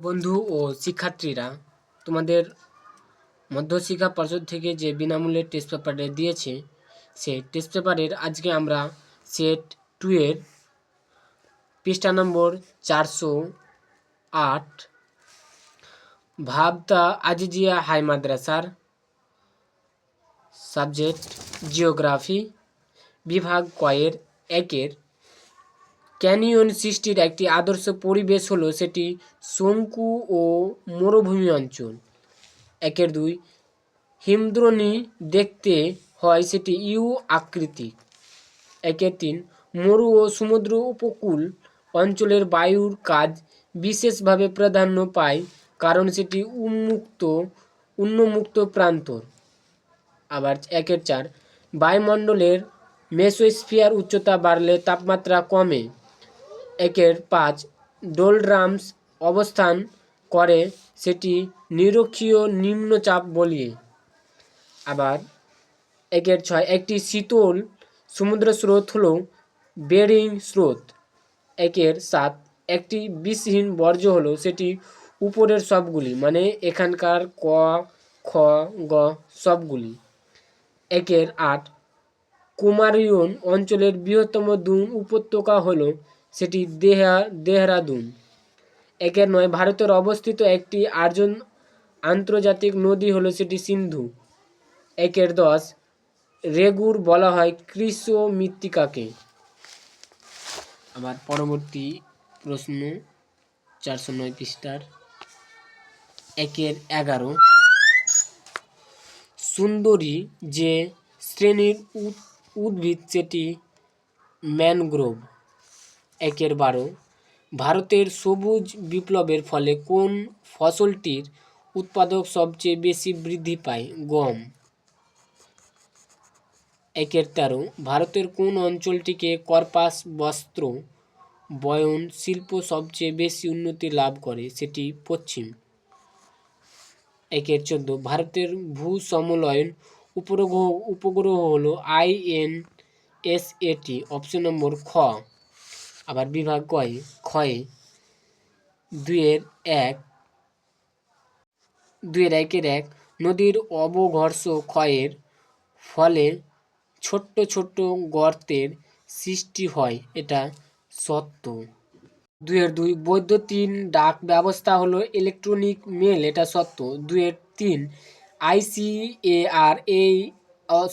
বন্ধু ও শিক্ষার্থীরা, তোমাদের মধ্যশিক্ষা পর্ষদ থেকে যে বিনামূল্যে টেস্ট পেপারটা দিয়েছে, সেই টেস্ট পেপারের আজকে আমরা সেট টু এর পৃষ্ঠা নম্বর চারশো আট, ভাবতা আজিজিয়া হাই মাদ্রাসার সাবজেক্ট জিওগ্রাফি বিভাগ কয়ের একের ক্যানিয়ন সৃষ্টির একটি আদর্শ পরিবেশ হলো সেটি শঙ্কু ও মরুভূমি অঞ্চল। একের দুই, হিমদ্রোণী দেখতে হয় সেটি ইউ আকৃতি। একের তিন, মরু ও সমুদ্র উপকূল অঞ্চলের বায়ুর কাজ বিশেষভাবে প্রাধান্য পায়, কারণ সেটি উন্মুক্ত উন্মুক্ত প্রান্তর। আবার একের চার, বায়ুমণ্ডলের মেসোস্ফিয়ার উচ্চতা বাড়লে তাপমাত্রা কমে। একের পাঁচ ডোলড্রামস অবস্থান করে সেটি নিরক্ষীয় নিম্নচাপ বলিয়ে। আবার একের ছয় একটি শীতল সমুদ্র স্রোত হলো বেরিং স্রোত। একের সাত একটি বিষহীন বর্জ্য হলো সেটি উপরের সবগুলি মানে এখানকার ক, খ, গ সবগুলি। একের আট কুমারিয়ন অঞ্চলের বৃহত্তম দুন উপত্যকা হলো সেটি দেহা, দেহরাদুন। একের নয়, ভারতের অবস্থিত একটি আর্জন আন্তর্জাতিক নদী হলো সেটি সিন্ধু। একের দশ, রেগুর বলা হয় কৃষ্ণ মৃত্তিকাকে। আবার পরবর্তী প্রশ্ন, চারশো নয় পৃষ্ঠার। একের এগারো, সুন্দরী যে শ্রেণির উদ- উদ্ভিদ সেটি ম্যানগ্রোভ। একের বারো। ভারতের সবুজ বিপ্লবের ফলে কোন ফসলটির উৎপাদক সবচেয়ে বেশি বৃদ্ধি পায়? গম। একের তেরো। ভারতের কোন অঞ্চলটিকে কর্পাস, বস্ত্র, বয়ন, শিল্প সবচেয়ে বেশি উন্নতি লাভ করে সেটি পশ্চিম। একের চোদ্দ। ভারতের ভূ সমলয়ন উপগ্রহ উপগ্রহ হলো আই এন এস এটি অপশন নম্বর খ। আবার বিভাগ কয় ক্ষয়ে দুইয়ের এক, দুইয়ের একের এক। নদীর অবঘর্ষ ক্ষয়ের ফলে ছোট্ট ছোট্ট গর্তের সৃষ্টি হয়, এটা সত্য। দুইয়ের দুই বৈদ্যুতিন ডাক ব্যবস্থা হলো ইলেকট্রনিক মেল, এটা সত্য। দুইয়ের তিন আইসিএআর এই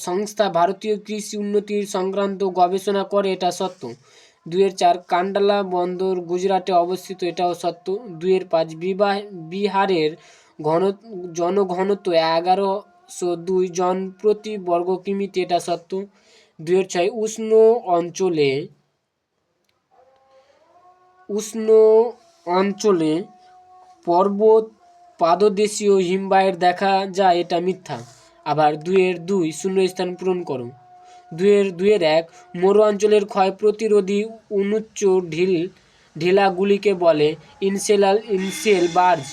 সংস্থা ভারতীয় কৃষি উন্নতির সংক্রান্ত গবেষণা করে, এটা সত্য। দুইয়ের চার কান্ডালা বন্দর গুজরাটে অবস্থিত, এটাও সত্য। দুইয়ের পাঁচ বিবাহ বিহারের ঘন জনঘনত্ব এগারোশো দুই জন প্রতি বর্গ কিমিতে, এটা সত্য। দুয়ের ছয় উষ্ণ অঞ্চলে উষ্ণ অঞ্চলে পর্বত পাদদেশীয় হিমবাহের দেখা যায়, এটা মিথ্যা। আবার দুইয়ের দুই শূন্য স্থান পূরণ করো। দুইয়ের দুইয়ের এক, মরু অঞ্চলের ক্ষয় প্রতিরোধী অনুচ্চ ঢিল, ঢিলাগুলিকে বলে ইনসেলাল, ইনসেল বার্জ।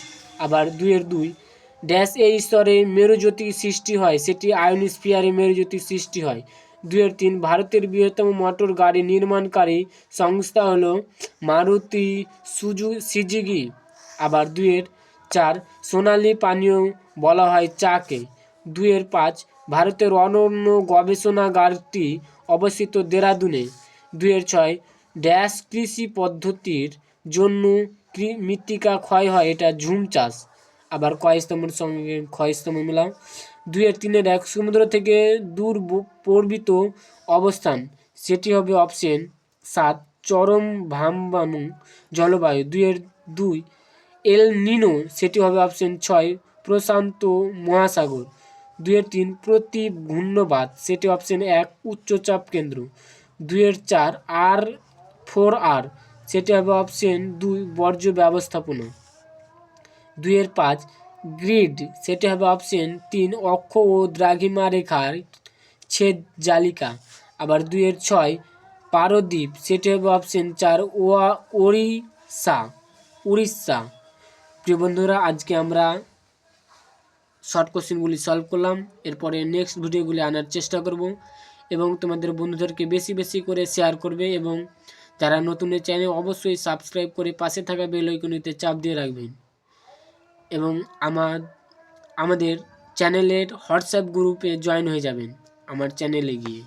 আবার দুইয়ের দুই, ড্যাশ এই স্তরে মেরুজ্যোতি সৃষ্টি হয়, সেটি আয়নোস্ফিয়ারে মেরুজ্যোতি সৃষ্টি হয়। দুইয়ের তিন, ভারতের বৃহত্তম মোটর গাড়ি নির্মাণকারী সংস্থা হলো মারুতি সুজু, সিজিগি। আবার দুইয়ের চার, সোনালি পানীয় বলা হয় চাকে। দুইয়ের পাঁচ ভারতের অনন্য গবেষণাগারটি অবস্থিত দেরাদুনে। দুইয়ের ছয়, ড্যাশ কৃষি পদ্ধতির জন্য মৃত্তিকা ক্ষয় হয়, এটা ঝুম চাষ। আবার কয় স্তম্ভের সঙ্গে ক্ষয় স্তম্ভ মিলাম দুইয়ের তিনের এক, সমুদ্র থেকে দূর পর্বিত অবস্থান, সেটি হবে অপশন সাত, চরম ভামবানু জলবায়ু। দুইয়ের দুই, এল নিনো, সেটি হবে অপশন ছয়, প্রশান্ত মহাসাগর। দুইয়ের তিন প্রতি ঘূর্ণবাদ সেটি অপশন এক উচ্চচাপ কেন্দ্র। দুইয়ের চার আর ফোর আর, সেটি হবে অপশন দুই বর্জ্য ব্যবস্থাপনা। দুইয়ের পাঁচ গ্রিড, সেটি হবে অপশন তিন অক্ষ ও দ্রাঘিমা রেখার ছেদ জালিকা। আবার দুইয়ের ছয় পারদ্বীপ সেটি হবে অপশন চার ওয়া ওড়িশা উড়িষ্যা। প্রিয় বন্ধুরা, আজকে আমরা শর্ট কোশ্চেনগুলি সলভ করলাম। এরপরে নেক্সট ভিডিওগুলি আনার চেষ্টা করব এবং তোমাদের বন্ধুদেরকে বেশি বেশি করে শেয়ার করবে এবং যারা নতুন এই চ্যানেল অবশ্যই সাবস্ক্রাইব করে পাশে থাকা বেল আইকনেতে চাপ দিয়ে রাখবেন। এবং আমার, আমাদের চ্যানেলের হোয়াটসঅ্যাপ গ্রুপে জয়েন হয়ে যাবেন, আমার চ্যানেলে গিয়ে।